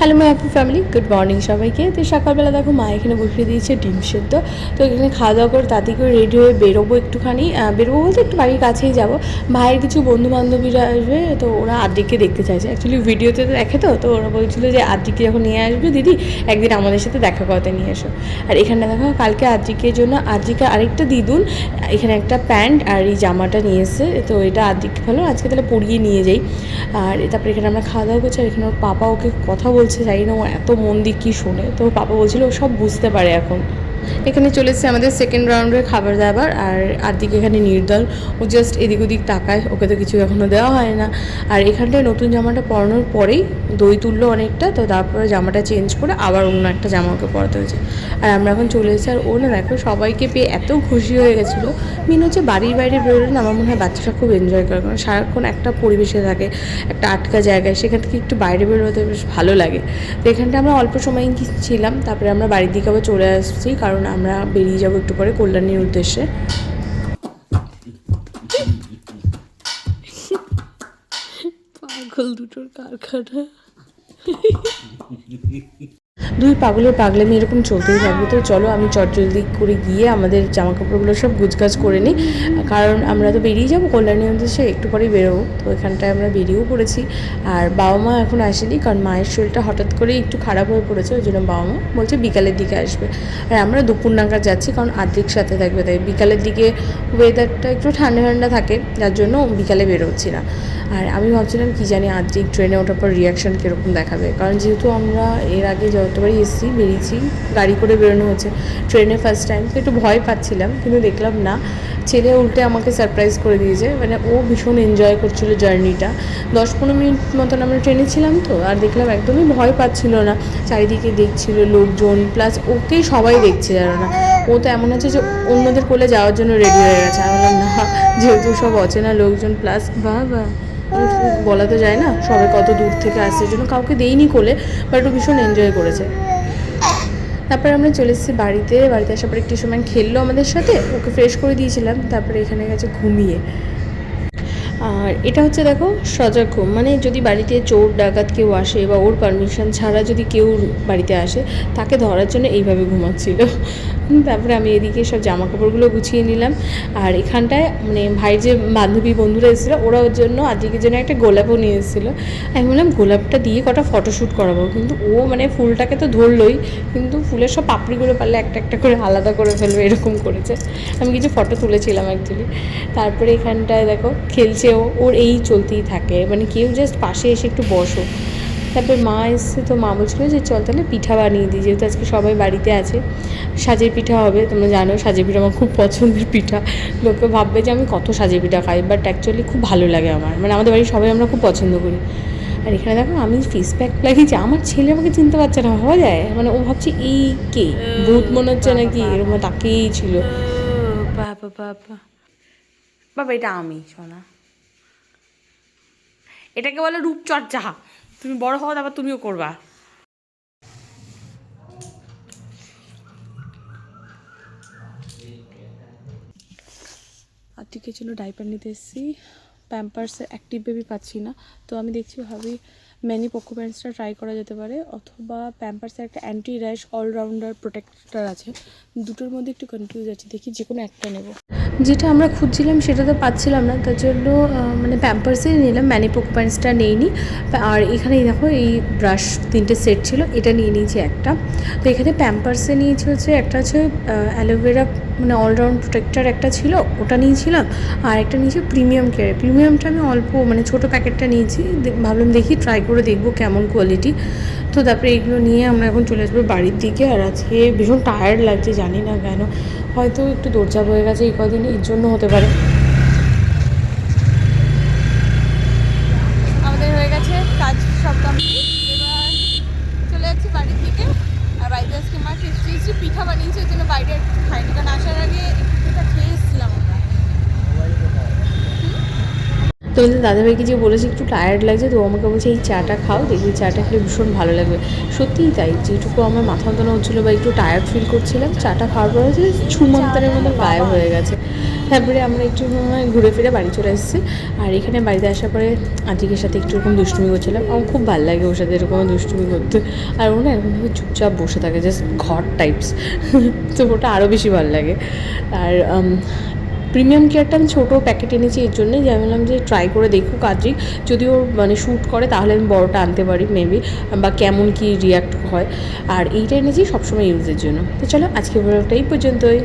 Hello my happy family good morning সবাইকে। তো সকালবেলা দেখো মা এখানে বসিয়ে দিয়েছে ডিম সেদ্ধ। তো এখানে খাওয়া দাওয়া করে তাতে করে রেডি হয়ে বেরোবো একটুখানি। বেরোবো বলতে একটু বাড়ির কাছেই যাব। ভাইয়ের কিছু বন্ধু বান্ধবীরা আসবে, তো ওরা আদ্রিককে দেখতে চাইছে। অ্যাকচুয়ালি ভিডিওতে তো দেখে তো তো ওরা বলছিল যে আদ্রিককে যখন নিয়ে আসবে, দিদি, একদিন আমাদের সাথে দেখা করতে নিয়ে এসো। আর এখানে দেখো, কালকে আদ্রিকের জন্য আদ্রিকা আরেকটা দিদুন, এখানে একটা প্যান্ট আর এই জামাটা নিয়ে এসে তো এটা আদ্রিককে ভালো, আজকে তাহলে পরিয়ে নিয়ে যাই। আর তারপরে এখানে আমরা খাওয়া দাওয়া করছি, আর এখানে ওর পাপা ওকে কথা বলছে, জানি না, ও এত মন দিয়ে কী শোনে? তো পাপা বলছিল, ও সব বুঝতে পারে এখন। এখানে চলে আমাদের সেকেন্ড রাউন্ডের খাবার দাবার আর আর্দিক এখানে নির্দল। ও জাস্ট এদিক ওদিক তাকায়, ওকে তো কিছু এখনও দেওয়া হয় না। আর এখানটায় নতুন জামাটা পরানোর পরেই দই তুললো অনেকটা, তো তারপরে জামাটা চেঞ্জ করে আবার অন্য একটা জামা ওকে পরাতে হয়েছে। আর আমরা এখন চলে এসেছি, আর ও না দেখো সবাইকে পেয়ে এত খুশি হয়ে গেছিল। মিন হচ্ছে বাড়ির বাইরে বেরোলে না আমার মনে হয় বাচ্চারা খুব এনজয় করে, কারণ সারাক্ষণ একটা পরিবেশে থাকে, একটা আটকা জায়গায়, সেখান থেকে একটু বাইরে বেরোতে বেশ ভালো লাগে। তো এখানটা আমরা অল্প সময় ছিলাম তারপরে আমরা বাড়ির দিকে আবার চলে আসছি কারণ আমরা বেরিয়ে যাব একটু পরে কল্যাণীর উদ্দেশ্যে। পাগল দুটোর কারখানা। দুই পাগলের পাগলামি এরকম চলতেই থাকবে। তো চলো আমি চটজলদি করে গিয়ে আমাদের জামা কাপড়গুলো সব গুছগাছ করে নিই। কারণ আমরা তো বেরিয়ে যাব কল্যাণী উদ্দেশ্যে একটু পরেই বেরোবো। তো এখানটায় আমরা বেরিয়েও পড়েছি। আর বাবা মা এখন আসেনি কারণ মায়ের শরীরটা হঠাৎ করে একটু খারাপ হয়ে পড়েছে, ওই জন্য বাবা মা বলছে বিকালের দিকে আসবে। আর আমরা দুপুর নাগাদ যাচ্ছি, কারণ আর্ধেক সাথে থাকবে, তাই বিকালের দিকে ওয়েদারটা একটু ঠান্ডা ঠান্ডা থাকে, যার জন্য বিকালে বেরোচ্ছি না। আর আমি ভাবছিলাম কি জানি আর্ধেক ট্রেনে ওঠার পর রিয়াকশান কীরকম দেখাবে, কারণ যেহেতু আমরা এর আগে যতবারই এসেছি, বেরিয়েছি, গাড়ি করে বেরোনো হচ্ছে ট্রেনে ফার্স্ট টাইম তো একটু ভয় পাচ্ছিলাম, কিন্তু দেখলাম না। ছেলে উল্টে আমাকে সারপ্রাইজ করে দিয়েছে মানে ও ভীষণ এনজয় করছিল জার্নিটা দশ পনেরো মিনিট মতন আমরা ট্রেনে ছিলাম তো, আর দেখলাম একদমই ভয় পাচ্ছিল না, চারিদিকে দেখছিল লোকজন প্লাস ওকেই সবাই দেখছে যেন না। ও তো এমন আছে যে অন্যদের কোলে যাওয়ার জন্য রেডি হয়ে গেছে। আমি বললাম, না, যেহেতু সব অচেনা লোকজন প্লাস বা বা বলা তো যায় না সবাই কত দূর থেকে আসছে জন্য কাউকে দেইনি কোলে বাট ও ভীষণ এনজয় করেছে। তারপরে আমরা চলে এসেছি বাড়িতে। বাড়িতে আসার পর একটু সময় খেললো আমাদের সাথে, ওকে ফ্রেশ করে দিয়েছিলাম, তারপরে এখানে গেছে ঘুমিয়ে। আর এটা হচ্ছে দেখো সজাগ ঘুম। মানে যদি বাড়িতে চোর, ডাকাত কেউ আসে বা ওর পারমিশন ছাড়া যদি কেউ বাড়িতে আসে, তাকে ধরার জন্য এইভাবে ঘুমাচ্ছিল। তারপরে আমি এদিকে সব জামা কাপড়গুলো গুছিয়ে নিলাম। আর এখানটায় মানে ভাইয়ের যে বান্ধবী বন্ধুরা এসেছিল ওরা ওর জন্য আজকের জন্য একটা গোলাপও নিয়ে এসেছিল। আমি বললাম, গোলাপটা দিয়ে কটা ফটোশ্যুট করাবো? কিন্তু ও মানে ফুলটাকে তো ধরলোই, কিন্তু ফুলের সব পাপড়িগুলো পারলে একটা একটা করে আলাদা করে ফেলবে, এরকম করেছে। আমি কিছু ফটো তুলেছিলাম অ্যাকচুয়ালি তারপরে এখানটায় দেখো, খেলছে ও ওর এই চলতেই থাকে। মানে কেউ জাস্ট পাশে এসে একটু বসো। তারপর মা এসছে তো মা বলছিলো যে চল তাহলে পিঠা বানিয়ে দিই। যেহেতু আজকে সবাই বাড়িতে আছে সাজের পিঠা হবে তোমরা জানো সাজের পিঠা আমার খুব পছন্দের পিঠা। লোকে ভাববে যে আমি কত সাজের পিঠা খাই বাট অ্যাকচুয়ালি খুব ভালো লাগে আমার। মানে আমাদের বাড়ির সবাই আমরা খুব পছন্দ করি। আর এখানে দেখো আমি ফেস প্যাক লাগিয়েছি আমার ছেলে আমাকে চিনতে পারছে না হওয়া যায়? মানে ও ভাবছে এই কে? ভূত মনে হচ্ছে নাকি? এরকম তাকেই ছিল। বাবা বাবা। বাবা এটা আমি সোনা। এটাকে বলে রূপচর্চা তুমি বড় হও, তারপর তুমিও করবা। আর্থিকের জন্য ডাইপার নিতে এসেছি। প্যাম্পার্সে অ্যাক্টিভ বেবি পাচ্ছি না। তো আমি দেখছি ভাবি ম্যানি পোকো প্যান্টসটা ট্রাই করা যেতে পারে, অথবা প্যাম্পার্সের একটা অ্যান্টি র্যাশ অলরাউন্ডার প্রোটেক্টর আছে। দুটোর মধ্যে একটু কনফিউজ আছে, দেখি যে কোনো একটা নেব। যেটা আমরা খুঁজছিলাম সেটা তো পাচ্ছিলাম না, তার জন্য মানে প্যাম্পার্সে নিলাম ম্যানি পোকো প্যান্টসটা নেইনি। আর এখানে দেখো, এই ব্রাশ তিনটে সেট ছিল, এটা নিয়ে নিয়েছি একটা। তো এখানে প্যাম্পার্সে নিয়েছি হচ্ছে, একটা হচ্ছে অ্যালোভেরা মানে অলরাউন্ড প্রোটেক্টার একটা ছিল, ওটা নিয়েছিলাম। আর একটা নিয়েছি প্রিমিয়াম কেয়ার প্রিমিয়ামটা আমি অল্প মানে ছোটো প্যাকেটটা নিয়েছি। ভাবলাম দেখি ট্রাই করে দেখব কেমন কোয়ালিটি তো তারপরে এগুলো নিয়ে আমরা এখন চলে আসব বাড়ির দিকে। আর আজকে ভীষণ টায়ার্ড লাগছে, জানি না কেন। হয়তো একটু দরজা হয়ে গেছে এই কদিন, এর জন্য হতে পারে আমাদের হয়ে গেছে কাজ সব কমপ্লিট এবার চলে যাচ্ছি বাড়ির দিকে আর বাড়িতে আজকে মা টেস্টি টেস্টি পিঠা বানিয়েছে ওই জন্য বাইরে একটু খাইনি। কারণ আসার আগে একটু খেয়ে আমরা দাদাভাইকে যে বলেছি একটু টায়ার্ড লাগছে তো আমাকে বলছে এই চাটা খাও দেখবি চাটা খেলে ভীষণ ভালো লাগবে। সত্যিই তাই যেটুকু আমার মাথা মতন হচ্ছিল বা একটু টায়ার্ড ফিল করছিলাম চাটা খাওয়ার পরে যে ছুমন্তারের মতো গায়েব হয়ে গেছে। তারপরে আমরা একটু মনে ঘুরে ফিরে বাড়ি চলে এসেছি। আর এখানে বাড়িতে আসার পরে আন্টিকের সাথে একটু এরকম দুষ্টুমি করছিলাম। আমার খুব ভালো লাগে ওর সাথে এরকম দুষ্টুমি করতে। আর ও না এরকমভাবে চুপচাপ বসে থাকে জাস্ট ঘর টাইপস তো ওটা আরও বেশি ভালো লাগে। আর প্রিমিয়াম কেয়ারটা আমি ছোটো প্যাকেট এনেছি, এর জন্যে যে আমি বললাম যে ট্রাই করে দেখুক আজই যদি ওর মানে শ্যুট করে, তাহলে আমি বড়োটা আনতে পারি মেবি বা কেমন কি রিয়াক্ট হয়। আর এইটা এনেছি সবসময় ইউজের জন্য। তো চলো আজকে ব্লগটা এই পর্যন্তই।